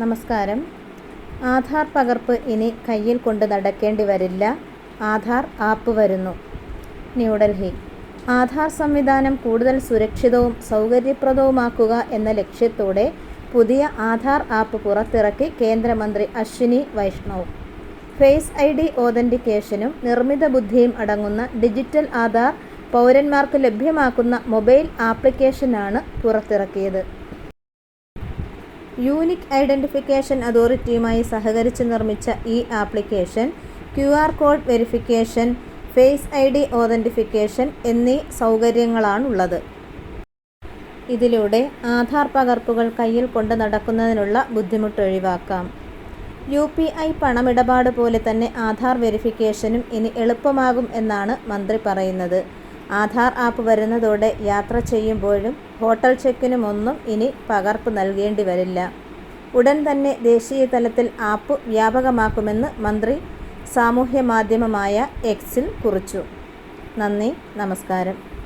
നമസ്കാരം. ആധാർ പകർപ്പ് ഇനി കയ്യിൽ കൊണ്ട് നടക്കേണ്ടി വരില്ല. ആധാർ ആപ്പ് വരുന്നു. ന്യൂഡൽഹി. ആധാർ സംവിധാനം കൂടുതൽ സുരക്ഷിതവും സൗകര്യപ്രദവുമാക്കുക എന്ന ലക്ഷ്യത്തോടെ പുതിയ ആധാർ ആപ്പ് പുറത്തിറക്കി കേന്ദ്രമന്ത്രി Ashwini Vaishnaw. Face I D ഓതന്റിക്കേഷനും നിർമ്മിത ബുദ്ധിയും അടങ്ങുന്ന ഡിജിറ്റൽ ആധാർ പൗരന്മാർക്ക് ലഭ്യമാക്കുന്ന മൊബൈൽ ആപ്ലിക്കേഷനാണ് പുറത്തിറക്കിയത്. യൂണിക് ഐഡന്റിഫിക്കേഷൻ അതോറിറ്റിയുമായി സഹകരിച്ച് നിർമ്മിച്ച ഈ application Q R code verification face I D authentication എന്നീ സൗകര്യങ്ങളാണുള്ളത്. ഇതിലൂടെ ആധാർ പകർപ്പുകൾ കയ്യിൽ കൊണ്ട് നടക്കുന്നതിനുള്ള ബുദ്ധിമുട്ട് ഒഴിവാക്കാം യു പി ഐ പണമിടപാട് പോലെ തന്നെ ആധാർ വെരിഫിക്കേഷനും ഇനി എളുപ്പമാകും എന്നാണ് മന്ത്രി പറയുന്നത്. ആധാർ ആപ്പ് വരുന്നതോടെ യാത്ര ചെയ്യുമ്പോഴും ഹോട്ടൽ ചെക്കിനുമൊന്നും ഇനി പകർപ്പ് നൽകേണ്ടി വരില്ല. ഉടൻ തന്നെ ദേശീയ തലത്തിൽ ആപ്പ് വ്യാപകമാക്കുമെന്ന് മന്ത്രി സാമൂഹ്യ മാധ്യമമായ എക്സിൽ കുറിച്ചു. നന്ദി നമസ്കാരം.